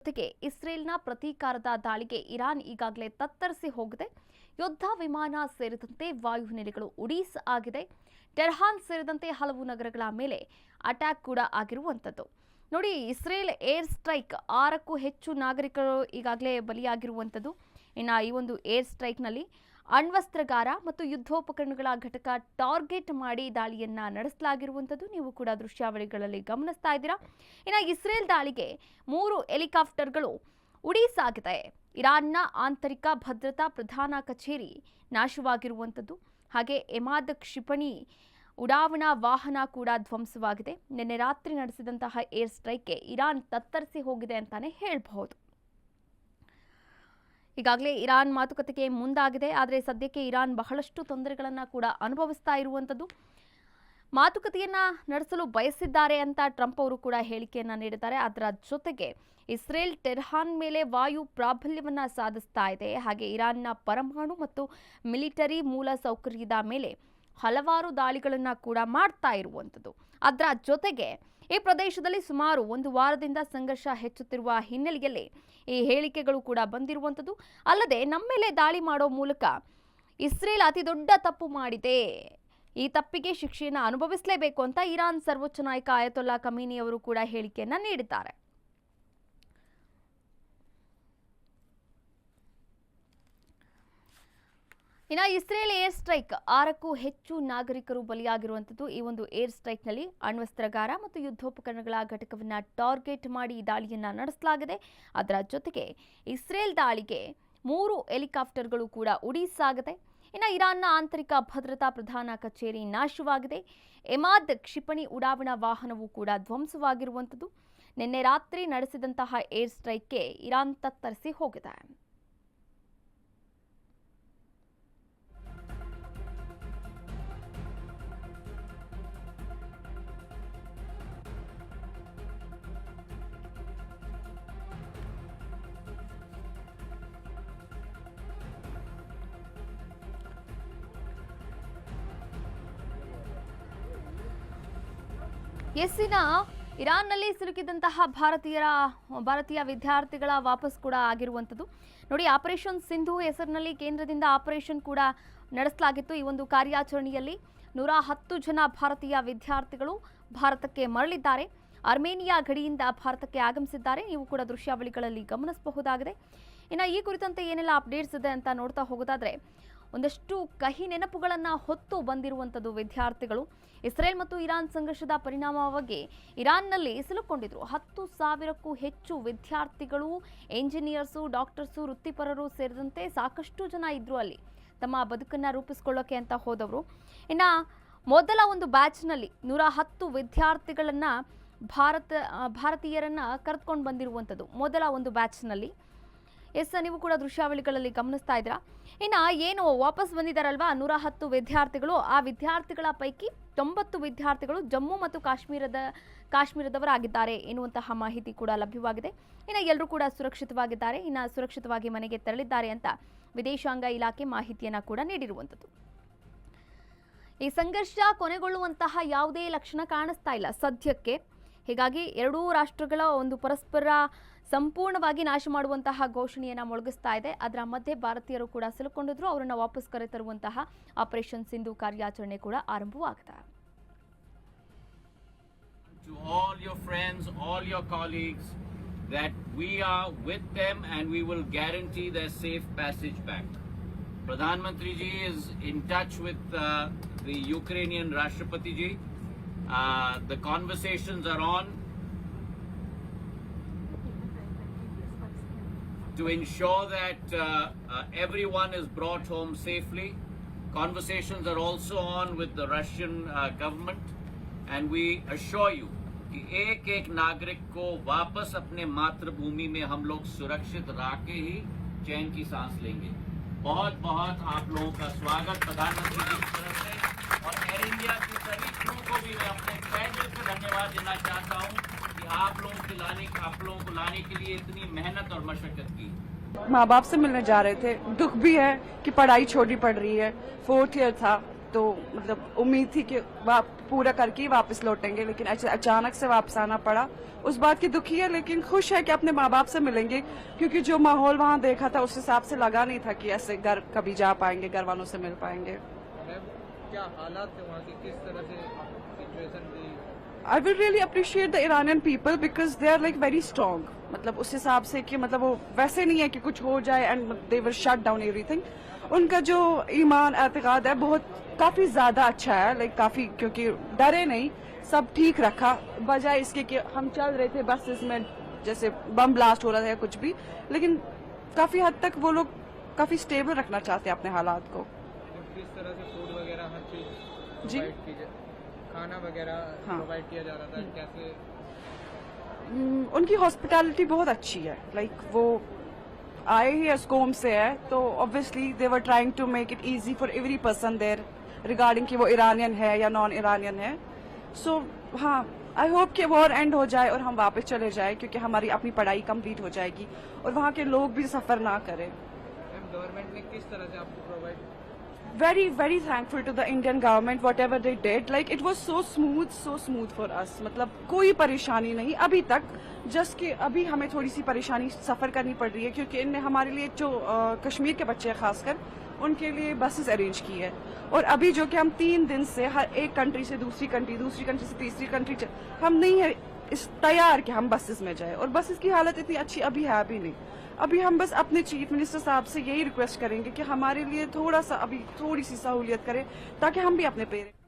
ಜೊತೆಗೆ ಇಸ್ರೇಲ್ನ ಪ್ರತೀಕಾರದ ದಾಳಿಗೆ ಇರಾನ್ ಈಗಾಗಲೇ ತತ್ತರಿಸಿ ಹೋಗಿದೆ. ಯುದ್ಧ ವಿಮಾನ ಸೇರಿದಂತೆ ವಾಯುನೆಲೆಗಳು ಉಡೀಸ್ ಆಗಿದೆ. ಟೆರ್ಹಾನ್ ಸೇರಿದಂತೆ ಹಲವು ನಗರಗಳ ಮೇಲೆ ಅಟ್ಯಾಕ್ ಕೂಡ ಆಗಿರುವಂಥದ್ದು. ನೋಡಿ, ಇಸ್ರೇಲ್ ಏರ್ ಸ್ಟ್ರೈಕ್ ಆರಕ್ಕೂ ಹೆಚ್ಚು ನಾಗರಿಕರು ಈಗಾಗಲೇ ಬಲಿಯಾಗಿರುವಂಥದ್ದು. ಇನ್ನು ಈ ಒಂದು ಏರ್ ಸ್ಟ್ರೈಕ್ನಲ್ಲಿ ಅಣ್ವಸ್ತ್ರಗಾರ ಮತ್ತು ಯುದ್ಧೋಪಕರಣಗಳ ಘಟಕ ಟಾರ್ಗೆಟ್ ಮಾಡಿ ದಾಳಿಯನ್ನ ನಡೆಸಲಾಗಿರುವಂಥದ್ದು ನೀವು ಕೂಡ ದೃಶ್ಯಾವಳಿಗಳಲ್ಲಿ ಗಮನಿಸ್ತಾ ಇದ್ದೀರಾ. ಇನ್ನು ಇಸ್ರೇಲ್ ದಾಳಿಗೆ ಮೂರು ಹೆಲಿಕಾಪ್ಟರ್ಗಳು ಉಡೀಸಾಗಿದೆ ಇರಾನ್ನ ಆಂತರಿಕ ಭದ್ರತಾ ಪ್ರಧಾನ ಕಚೇರಿ ನಾಶವಾಗಿರುವಂಥದ್ದು. ಹಾಗೆ ಎಮಾದ್ ಕ್ಷಿಪಣಿ ಉಡಾವಣಾ ವಾಹನ ಕೂಡ ಧ್ವಂಸವಾಗಿದೆ. ನಿನ್ನೆ ರಾತ್ರಿ ನಡೆಸಿದಂತಹ ಏರ್ ಸ್ಟ್ರೈಕ್ಗೆ ಇರಾನ್ ತತ್ತರಿಸಿ ಹೋಗಿದೆ ಅಂತಾನೆ ಹೇಳ್ಬಹುದು. ಈಗಾಗಲೇ ಇರಾನ್ ಮಾತುಕತೆಗೆ ಮುಂದಾಗಿದೆ, ಆದರೆ ಸದ್ಯಕ್ಕೆ ಇರಾನ್ ಬಹಳಷ್ಟು ತೊಂದರೆಗಳನ್ನು ಕೂಡ ಅನುಭವಿಸ್ತಾ ಇರುವಂಥದ್ದು. ಮಾತುಕತೆಯನ್ನ ನಡೆಸಲು ಬಯಸಿದ್ದಾರೆ ಅಂತ ಟ್ರಂಪ್ ಅವರು ಕೂಡ ಹೇಳಿಕೆಯನ್ನ ನೀಡಿದ್ದಾರೆ. ಅದರ ಜೊತೆಗೆ ಇಸ್ರೇಲ್ ಟೆರ್ಹಾನ್ ಮೇಲೆ ವಾಯು ಪ್ರಾಬಲ್ಯವನ್ನ ಸಾಧಿಸ್ತಾ ಇದೆ. ಹಾಗೆ ಇರಾನ್ನ ಪರಮಾಣು ಮತ್ತು ಮಿಲಿಟರಿ ಮೂಲ ಸೌಕರ್ಯದ ಮೇಲೆ ಹಲವಾರು ದಾಳಿಗಳನ್ನು ಕೂಡ ಮಾಡ್ತಾ ಇರುವಂಥದ್ದು. ಅದರ ಜೊತೆಗೆ ಈ ಪ್ರದೇಶದಲ್ಲಿ ಸುಮಾರು ಒಂದು ವಾರದಿಂದ ಸಂಘರ್ಷ ಹೆಚ್ಚುತ್ತಿರುವ ಹಿನ್ನೆಲೆಯಲ್ಲಿ ಈ ಹೇಳಿಕೆಗಳು ಕೂಡ ಬಂದಿರುವಂಥದ್ದು. ಅಲ್ಲದೆ ನಮ್ಮ ಮೇಲೆ ದಾಳಿ ಮಾಡೋ ಮೂಲಕ ಇಸ್ರೇಲ್ ಅತಿ ದೊಡ್ಡ ತಪ್ಪು ಮಾಡಿದೆ. ಈ ತಪ್ಪಿಗೆ ಶಿಕ್ಷೆಯನ್ನು ಅನುಭವಿಸಲೇಬೇಕು ಅಂತ ಇರಾನ್ ಸರ್ವೋಚ್ಚ ನಾಯಕ ಆಯತೊಲ್ಲಾ ಕಮೀನಿ ಅವರು ಕೂಡ ಹೇಳಿಕೆಯನ್ನು ನೀಡಿದ್ದಾರೆ. ಇನ್ನು ಇಸ್ರೇಲ್ ಏರ್ ಸ್ಟ್ರೈಕ್ ಆರಕ್ಕೂ ಹೆಚ್ಚು ನಾಗರಿಕರು ಬಲಿಯಾಗಿರುವಂಥದ್ದು ಈ ಒಂದು ಏರ್ ಸ್ಟ್ರೈಕ್ನಲ್ಲಿ ಅಣ್ವಸ್ತ್ರಗಾರ ಮತ್ತು ಯುದ್ಧೋಪಕರಣಗಳ ಘಟಕವನ್ನು ಟಾರ್ಗೆಟ್ ಮಾಡಿ ಈ ದಾಳಿಯನ್ನ ನಡೆಸಲಾಗಿದೆ. ಅದರ ಜೊತೆಗೆ ಇಸ್ರೇಲ್ ದಾಳಿಗೆ ಮೂರು ಹೆಲಿಕಾಪ್ಟರ್ಗಳು ಕೂಡ ಉಡೀಸಾಗಿದೆ. ಇನ್ನು ಇರಾನ್ನ ಆಂತರಿಕ ಭದ್ರತಾ ಪ್ರಧಾನ ಕಚೇರಿ ನಾಶವಾಗಿದೆ. ಎಮಾದ್ ಕ್ಷಿಪಣಿ ಉಡಾವಣಾ ವಾಹನವು ಕೂಡ ಧ್ವಂಸವಾಗಿರುವಂಥದ್ದು. ನಿನ್ನೆ ರಾತ್ರಿ ನಡೆಸಿದಂತಹ ಏರ್ ಸ್ಟ್ರೈಕ್ಗೆ ಇರಾನ್ ತತ್ತರಿಸಿ ಹೋಗಿದೆ. ಎಸ್ಸಿನ ಇರಾನ್ನಲ್ಲಿ ಸಿಲುಕಿದಂತಹ ಭಾರತೀಯರ, ಭಾರತೀಯ ವಿದ್ಯಾರ್ಥಿಗಳ ವಾಪಸ್ ಕೂಡ ಆಗಿರುವಂಥದ್ದು. ನೋಡಿ, ಆಪರೇಷನ್ ಸಿಂಧು ಹೆಸರಿನಲ್ಲಿ ಕೇಂದ್ರದಿಂದ ಆಪರೇಷನ್ ಕೂಡ ನಡೆಸಲಾಗಿತ್ತು ಈ ಒಂದು ಕಾರ್ಯಾಚರಣೆಯಲ್ಲಿ. ನೂರ ಹತ್ತು ಜನ ಭಾರತೀಯ ವಿದ್ಯಾರ್ಥಿಗಳು ಭಾರತಕ್ಕೆ ಮರಳಿದ್ದಾರೆ. ಅರ್ಮೇನಿಯಾ ಗಡಿಯಿಂದ ಭಾರತಕ್ಕೆ ಆಗಮಿಸಿದ್ದಾರೆ. ನೀವು ಕೂಡ ದೃಶ್ಯಾವಳಿಗಳಲ್ಲಿ ಗಮನಿಸಬಹುದಾಗಿದೆ. ಇನ್ನು ಈ ಕುರಿತಂತೆ ಏನೆಲ್ಲ ಅಪ್ಡೇಟ್ಸ್ ಇದೆ ಅಂತ ನೋಡ್ತಾ ಹೋಗೋದಾದ್ರೆ ಒಂದಷ್ಟು ಕಹಿ ನೆನಪುಗಳನ್ನು ಹೊತ್ತು ಬಂದಿರುವಂಥದ್ದು ವಿದ್ಯಾರ್ಥಿಗಳು. ಇಸ್ರೇಲ್ ಮತ್ತು ಇರಾನ್ ಸಂಘರ್ಷದ ಪರಿಣಾಮವಾಗಿ ಇರಾನ್ನಲ್ಲಿ ಸಿಲುಕೊಂಡಿದ್ರು. ಹತ್ತು ಸಾವಿರಕ್ಕೂ ಹೆಚ್ಚು ವಿದ್ಯಾರ್ಥಿಗಳು, ಎಂಜಿನಿಯರ್ಸು, ಡಾಕ್ಟರ್ಸು, ವೃತ್ತಿಪರರು ಸೇರಿದಂತೆ ಸಾಕಷ್ಟು ಜನ ಇದ್ರು ಅಲ್ಲಿ. ತಮ್ಮ ಬದುಕನ್ನ ರೂಪಿಸ್ಕೊಳ್ಳೋಕೆ ಅಂತ ಹೋದವರು. ಇನ್ನ ಮೊದಲ ಒಂದು ಬ್ಯಾಚ್ನಲ್ಲಿ ನೂರ ಹತ್ತು ವಿದ್ಯಾರ್ಥಿಗಳನ್ನು ಭಾರತ, ಭಾರತೀಯರನ್ನ ಕರೆದುಕೊಂಡು ಬಂದಿರುವಂಥದ್ದು ಮೊದಲ ಒಂದು ಬ್ಯಾಚ್ನಲ್ಲಿ. ಎಸ್ ನೀವು ಕೂಡ ದೃಶ್ಯಾವಳಿಗಳಲ್ಲಿ ಗಮನಿಸ್ತಾ ಇದ್ದೀರಾ? ಇನ್ನು ಏನು ವಾಪಸ್ ಬಂದಿದ್ದಾರಲ್ವಾ? ನೂರ ಹತ್ತು ವಿದ್ಯಾರ್ಥಿಗಳು. ಆ ವಿದ್ಯಾರ್ಥಿಗಳ ಪೈಕಿ ತೊಂಬತ್ತು ವಿದ್ಯಾರ್ಥಿಗಳು ಜಮ್ಮು ಮತ್ತು ಕಾಶ್ಮೀರದ, ಕಾಶ್ಮೀರದವರಾಗಿದ್ದಾರೆ ಎನ್ನುವಂತಹ ಮಾಹಿತಿ ಕೂಡ ಲಭ್ಯವಾಗಿದೆ. ಇನ್ನು ಎಲ್ಲರೂ ಕೂಡ ಸುರಕ್ಷಿತವಾಗಿದ್ದಾರೆ. ಇನ್ನು ಸುರಕ್ಷಿತವಾಗಿ ಮನೆಗೆ ತೆರಳಿದ್ದಾರೆ ಅಂತ ವಿದೇಶಾಂಗ ಇಲಾಖೆ ಮಾಹಿತಿಯನ್ನು ಕೂಡ ನೀಡಿರುವಂಥದ್ದು. ಈ ಸಂಘರ್ಷ ಕೊನೆಗೊಳ್ಳುವಂತಹ ಯಾವುದೇ ಲಕ್ಷಣ ಕಾಣಿಸ್ತಾ ಇಲ್ಲ ಸದ್ಯಕ್ಕೆ. ಹೀಗಾಗಿ ಎರಡೂ ರಾಷ್ಟ್ರಗಳ ಒಂದು ಪರಸ್ಪರ ಸಂಪೂರ್ಣವಾಗಿ ನಾಶ ಮಾಡುವಂತಹ ಘೋಷಣೆಯನ್ನು ಮೊಳಗಿಸ್ತಾ ಇದೆ ಅದರ ಮಧ್ಯೆ ಭಾರತೀಯರು ಕೂಡ ಸಿಲುಕೊಂಡಿದ್ರು ಅವರನ್ನು ವಾಪಸ್ ಕರೆತರುವಂತಹ ಆಪರೇಷನ್ ಸಿಂಧು ಕಾರ್ಯಾಚರಣೆ ಕೂಡ ಆರಂಭವಾಗಿದೆ to all your friends, all your colleagues, that we are with them and we will guarantee their safe passage back. Pradhan Mantri ji is in touch with uh, the Ukrainian Rashtrapati ji. Uh, the conversations are on to ensure that uh, uh, everyone is brought home safely. Conversations are also on with the Russian uh, government, and we assure you कि एक एक नागरिक को वापस अपने मातृभूमि में हम लोग सुरक्षित राके ही चैन की सांस लेंगे बहुत बहुत आप लोगों का स्वागत प्रधानमंत्री जी की तरफ से और एयर इंडिया की सभी क्रू को भी मैं अपने तय दिल से धन्यवाद देना चाहता हूँ कि کو لانے کے لیے اتنی محنت اور مشقت کی۔ ماں باپ سے ملنے جا رہے تھے۔ دکھ بھی ہے کہ پڑھائی چھوڑی پڑ رہی ہے۔ فورتھ ایئر تھا تو مطلب امید تھی کہ پورا کر کے واپس لوٹیں گے لیکن اچانک سے واپس آنا پڑا۔ اس بات کی دکھی ہے لیکن خوش ہے کہ اپنے ماں باپ سے ملیں گے۔ کیونکہ جو ماحول وہاں دیکھا تھا اس حساب سے لگا نہیں تھا کہ ایسے گھر کبھی جا پائیں گے گھر والوں سے مل پائیں گے۔ کیا حالات تھے وہاں کی کس طرح سے آئی ول ریئلی اپریشیٹ دا ایرانین پیپل بیکاز دے آر لائک ویری اسٹرانگ مطلب اس حساب سے کہ مطلب وہ ویسے نہیں ہے کہ کچھ ہو جائے اینڈ دے ول شٹ ڈاؤن ایوری تھنگ ان کا جو ایمان اعتقاد ہے بہت کافی زیادہ اچھا ہے لائک کافی کیونکہ ڈرے نہیں سب ٹھیک رکھا۔ بجائے اس کے کہ ہم چل رہے تھے بسز میں جیسے بم بلاسٹ ہو رہا تھا یا کچھ بھی لیکن کافی حد تک وہ لوگ کافی اسٹیبل رکھنا چاہتے ہیں اپنے حالات کو۔ جی۔ کھانا وغیرہ ہاں۔ پرووائڈ کیا جا رہا تھا کیسے؟ ان کی ہاسپٹیلٹی بہت اچھی ہے۔ لائک وہ آئے ہی اسکوم سے ہے تو آبویسلی دے ور ٹرائنگ ٹو میک اٹ ایزی فار ایوری پرسن دیر ریگارڈنگ کہ وہ ایرانین ہے یا نان ایرانین ہے۔ سو ہاں آئی ہوپ کہ وار اینڈ ہو جائے اور ہم واپس چلے جائیں کیونکہ ہماری اپنی پڑھائی کمپلیٹ ہو جائے گی اور وہاں کے لوگ بھی سفر نہ کریں۔ گورنمنٹ نے کس طرح سے آپ کو پرووائڈ ویری ویری تھینک فل ٹو دا انڈین گورنمنٹ واٹ ایور دے ڈیڈ لائک اٹ واز سو اسموتھ سو اسموتھ فار اس مطلب کوئی پریشانی نہیں ابھی تک جسٹ کہ ابھی ہمیں تھوڑی سی پریشانی سفر کرنی پڑ رہی ہے کیونکہ ان نے ہمارے لیے جو کشمیر کے بچے ہیں خاص کر ان کے لیے بسز ارینج کی ہے اور ابھی جو کہ ہم تین دن سے ہر ایک کنٹری سے دوسری کنٹری دوسری کنٹری سے تیسری کنٹری ہم نہیں اس تیار کہ ہم بسز میں جائیں اور بسز کی حالت اتنی اچھی ابھی ہے بھی نہیں۔ ابھی ہم بس اپنے چیف منسٹر صاحب سے یہی ریکویسٹ کریں گے کہ ہمارے لیے تھوڑا سا ابھی تھوڑی سی سہولیت کریں تاکہ ہم بھی اپنے پیرنٹس